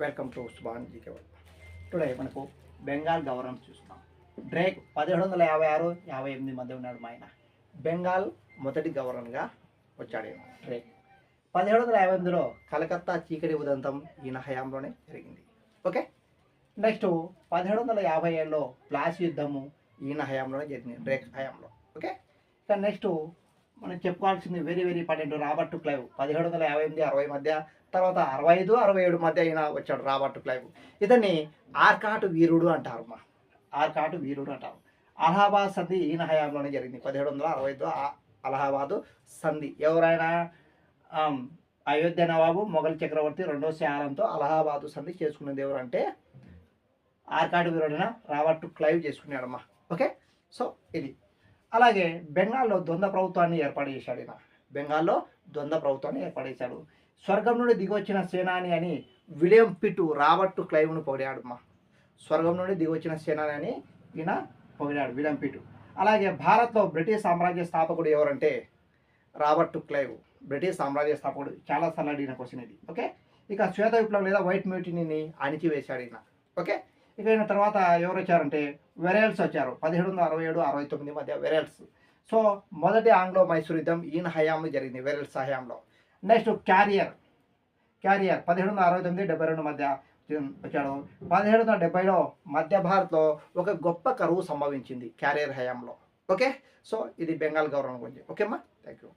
Welcome to Subhan GK today మనకు Bengal governor చూస్తున్నాం. Drake పదిహేడు వందల యాభై ఆరు యాభై ఎనిమిది మధ్య ఉన్నాడు మా ఆయన. బెంగాల్ మొదటి గవర్నర్గా వచ్చాడు డ్రేక్. పదిహేడు వందల యాభై ఎనిమిదిలో కలకత్తా చీకటి ఉదంతం ఈయన హయాంలోనే జరిగింది. ఓకే? నెక్స్ట్ పదిహేడు వందల యాభై ఏడులో ప్లాస్ యుద్ధము ఈయన హయాంలోనే జరిగింది డ్రేక్ హయాంలో. ఓకే? ఇక నెక్స్ట్ మనం చెప్పుకోవాల్సింది very very important Robert Clive పదిహేడు వందల యాభై ఎనిమిది అరవై మధ్య తర్వాత అరవై ఐదు అరవై ఏడు మధ్య అయిన వచ్చాడు రాబర్ట్ క్లైవ్. ఇతన్ని ఆర్కాటు వీరుడు అంటారు మా. ఆర్కాటు వీరుడు అంటారు. అలహాబాద్ సంధి ఈయన హయాంలోనే జరిగింది. పదిహేడు వందల అరవై ఐదు అలహాబాదు సంధి. ఎవరైనా అయోధ్య నవాబు మొఘల్ చక్రవర్తి రెండో శాలంతో అలహాబాదు సంధి చేసుకునేది ఎవరంటే ఆర్కాడు వీరుడైన రాబర్ట్ క్లైవ్ చేసుకున్నాడమ్మా ఓకే? సో ఇది. అలాగే బెంగాల్లో ద్వంద్వ ప్రభుత్వాన్ని ఏర్పాటు చేశాడు ఈయన. బెంగాల్లో ద్వంద్వ ప్రభుత్వాన్ని ఏర్పాటు చేశాడు. స్వర్గం నుండి దిగొచ్చిన సేనాని అని విలియం పిటు రాబర్ట్ క్లైవ్ను పొగిడాడు మా స్వర్గం నుండి దిగొచ్చిన సేనాని అని ఈయన పొగిడాడు విలియం పిటు. అలాగే భారత్లో బ్రిటిష్ సామ్రాజ్య స్థాపకుడు ఎవరంటే రాబర్ట్ క్లైవ్. బ్రిటిష్ సామ్రాజ్య స్థాపకుడు. చాలాసార్లు అడిగిన క్వశ్చన్ ఇది. ఓకే? ఇక శ్వేత విప్లవం లేదా వైట్ మ్యూటినీని అణిచివేశాడు ఈయన. ఓకే? ఇక తర్వాత ఎవరు వచ్చారంటే వెరేల్స్ వచ్చారు. పదిహేడు వందల అరవై ఏడు అరవై తొమ్మిది మధ్య వెరేల్స్. సో మొదటి ఆంగ్లో మైసూర్ యుద్ధం ఈయన హయాంలో జరిగింది వెరేల్స్ హయాంలో. Next carrier. క్యారియర్ పదిహేడు వందల అరవై తొమ్మిది డెబ్బై రెండు మధ్య వచ్చాడు. పదిహేడు వందల డెబ్బైలో మధ్య భారత్లో ఒక గొప్ప కరువు సంభవించింది క్యారియర్ హయాంలో. ఓకే? సో ఇది బెంగాల్ గవర్నమెంట్ గురించి. ఓకేమ్మా? Thank you